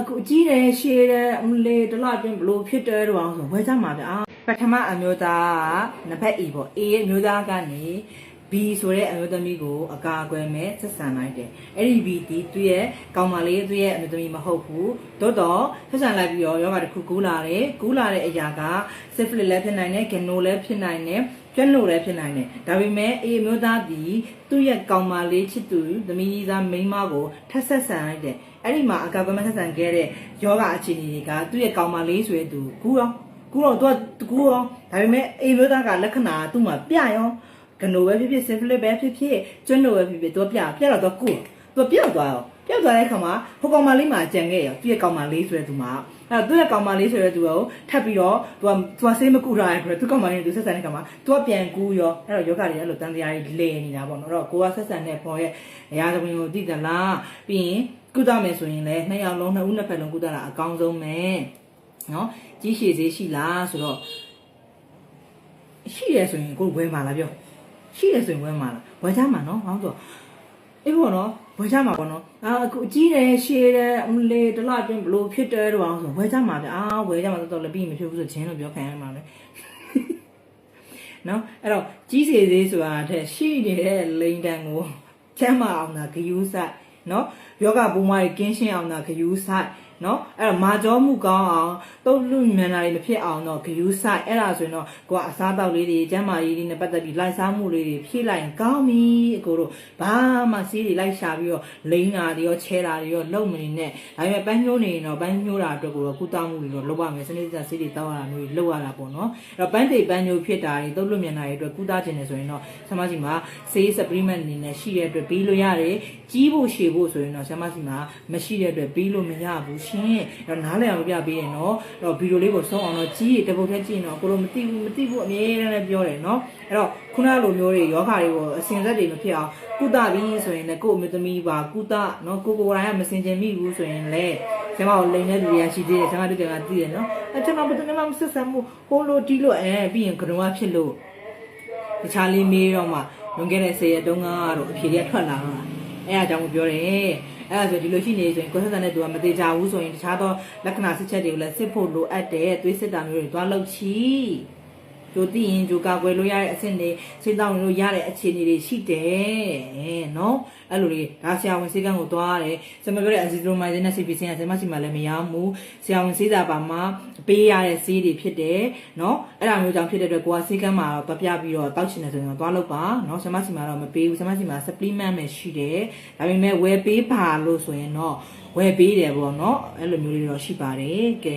အခုအကြီးတယ်ရှည်တယ်အမလေးတစ်လားပြင်ဘလို့ဖြစ်တယ်တော့အောင်ဆိုဝဲကြမှာဗျာပထမအမျိုးသားကနံပါတ် A ပေါ့ A ရဲ့အမျိုးသားကနေ B ဆိုတဲ့အမျိုးသမီးကိုအကာအကွယ်မဲ့ဆက်ဆံလိုက်တယ်အဲ့ဒီ B ဒီသူ့ရဲ့ကောင်မလေးသူ့ရဲ့အမျိုးသမီးမဟုတ်ဘူးတိုးတော့ဆက်ဆံလိုက်ပြီးတော့ယောဂတစ်ခုကူးလာတယ်ကူးလာတဲ့အရာက syphilis လည်းဖြစ်နိုင်တယ် geno လည်းဖြစ်နိုင်တယ် ကျွမ်းလို့လည်းဖြစ်နိုင်တယ်ဒါပေမဲ့ A မျိုးသားဒီသူ့ရဲ့ကောင်မလေးချစ်သူသမီးကြီးသားမိန်းမကိုထပ်ဆက်ဆံလိုက်တယ်အဲ့ဒီမှာအကာအကွယ်မဲ့ဆက်ဆံခဲ့တဲ့ယောဂအခြေအနေတွေကသူ့ရဲ့ကောင်မလေးဆိုတဲ့သူကူးရောကူးတော့သူကကူးရောဒါပေမဲ့ A မျိုးသားကလက္ခဏာကသူ့မှာပြရောကနိုပဲဖြစ်ဖြစ် syphilis ပဲဖြစ်ဖြစ်ကျွန်းနိုပဲဖြစ်ဖြစ်သူပြပြတော့သူကုသူပြောက်သွားရော ပြောက်သွားတဲ့ခါမှာဟိုကောင်မလေးမှာကြံခဲ့ရောသူရဲ့ကောင်မလေးဆိုတဲ့သူမှာအဲ့သူရဲ့ကောင်မလေးဆိုတဲ့သူကိုထပ်ပြီးတော့သူကသူကဆေးမကူတာရယ်သူကောင်မလေးနဲ့သူဆက်ဆံတဲ့ခါမှာသူကပြန်ကူရောအဲ့တော့ယောဂတွေအဲ့လိုတန်တရားကြီးလဲနေတာပေါ့နော်အဲ့တော့ကိုကဆက်ဆံတဲ့ပေါ်ရဲ့အရာသမီးကိုသိသလားပြီးရင်ကုသမယ်ဆိုရင်လည်းနှစ်ယောက်လုံးနှစ်ဦးနှစ်ဖက်လုံးကုသတာအကောင်းဆုံးပဲနော်ကြီးရှည်သေးရှိလားဆိုတော့ရှိရဆိုရင်ကိုဝယ်မှာလားပြောရှိတယ်ဆိုရင်ဝယ်မှာလားဝယ်ကြမှာနော်ဟောင်းဆို အေးပေါ့နော်ဝယ်ကြမှာပေါ့နော်အာအခုအကြီးတယ်ရှည်တယ်အမလေးတစ်လားပြင်ဘလို့ဖြစ်တယ်တော့အောင်ဆိုဝယ်ကြမှာဗျအာဝယ်ကြမှာတော့တော့လည်းပြီးမဖြစ်ဘူးဆိုချင်းလို့ပြောခံရမှာလေနော်အဲ့တော့ကြီးစီသေးဆိုတာတဲ့ရှိနေတဲ့လိန်တန်ကိုချမ်းမအောင်တာဂယူးဆိုင်နော်ယောဂပုံမကြီးကင်းရှင်းအောင်တာဂယူးဆိုင် နော်အဲ့တော့မာကြောမှုကောင်းအောင်တုတ်လူမြန်တာတွေမဖြစ်အောင်တော့ဂယူးဆိုင်အဲ့ဒါဆိုရင်တော့ကိုကအစားတောက်လေးတွေကျန်းမာရေးတွေနဲ့ပတ်သက်ပြီးလိုက်စားမှုလေးတွေဖြည့်လိုက်ရင်ကောင်းပြီအကိုတို့ဘာမှစီးတွေလိုက်ရှာပြီးတော့လိမ့်တာတွေရောချဲတာတွေရောလုံမနေနဲ့ဒါပေမဲ့ပန်းညိုးနေရင်တော့ပန်းညိုးတာအတွက်ကိုတော့ကုသမှုတွေတော့လုပ်ရမယ်စနစ်တကျစီးတွေတောက်ရတာမျိုးတွေလုပ်ရတာပေါ့နော်အဲ့တော့ပန်းတိတ်ပန်းညိုးဖြစ်တာတွေတုတ်လူမြန်တာတွေအတွက်ကုသခြင်းနေဆိုရင်တော့ဆမကြီးမှာဆေး supplement အနေနဲ့ရှိတဲ့အတွက်ပြီးလို့ရတယ်ကြီးဖို့ရှည်ဖို့ဆိုရင်တော့ဆမကြီးမှာမရှိတဲ့အတွက်ပြီးလို့မရဘူးရှင်အဲ့တော့နားလည်အောင်ပြပေးရင်တော့အဲ့တော့ဗီဒီယိုလေးကိုဆုံးအောင်တော့ကြီးတပုတ်ထဲကြည့်ရင်တော့ကိုလိုမသိဘူးမသိဘူးအမြဲတမ်းလည်းပြောတယ်နော်အဲ့တော့ခုနလိုမျိုးတွေယောဂါတွေကိုအစင်ဆက်တွေမဖြစ်အောင်ကုသပြီးဆိုရင်လည်းကို့အမျိုးသမီးပါကုသနော်ကိုကိုယ်တိုင်ကမစင်ကျင်မိဘူးဆိုရင်လည်းကျမကိုလိန်တဲ့လူတွေကရှိသေးတယ်ကျမတို့ကသိတယ်နော်အဲ့ကျွန်တော်ဘယ်သူမှမဆက်ဆံမှုဟိုလိုတီးလို့အဲပြီးရင်ကရုံးဖြစ်လို့တခြားလေးမေးတော့မှလွန်ခဲ့တဲ့10ရက်တုန်းကတော့အဖြေတွေကထွက်လာတော့ အဲ့အကြောင်းကိုပြောတယ်အဲ့ဒါဆိုဒီလိုရှိနေဆိုရင်ကိုယ်ဆက်ဆံတဲ့သူကမသေးကြဘူးဆိုရင်တခြားသောလက္ခဏာစစ်ချက်တွေကိုလည်းစစ်ဖို့လိုအပ်တယ်သွေးစစ်တာမျိုးတွေသွားလုပ်ချီ ကြိုသိရင်ကြိုကာကွယ်လို့ရတဲ့အဆင့်တွေစိတ်တောင်းလို့ရတဲ့အခြေအနေတွေရှိတယ်နော်အဲ့လိုလေဒါဆရာဝန်စေကန်းကိုသွားရတယ်ဆရာမပြောတဲ့အဇီဒရိုမိုင်ဇင်နဲ့ CPC ကဆရာမရှိမှလည်းမရဘူးဆရာဝန်စေးစာပါမှာပေးရတဲ့ဆေးတွေဖြစ်တယ်နော်အဲ့ဒါမျိုးကြောင့်ဖြစ်တဲ့အတွက်ကိုကစေကန်းမှာတော့ပြပြီးတော့တောက်ချင်တယ်ဆိုရင်တော့သွားလုပ်ပါနော်ဆရာမရှိမှတော့မပေးဘူးဆရာမရှိမှ supplement ပဲရှိတယ်ဒါပေမဲ့ဝယ်ပေးပါလို့ဆိုရင်တော့ဝယ်ပေးတယ်ပေါ့နော်အဲ့လိုမျိုးလေးတော့ရှိပါတယ်ကဲ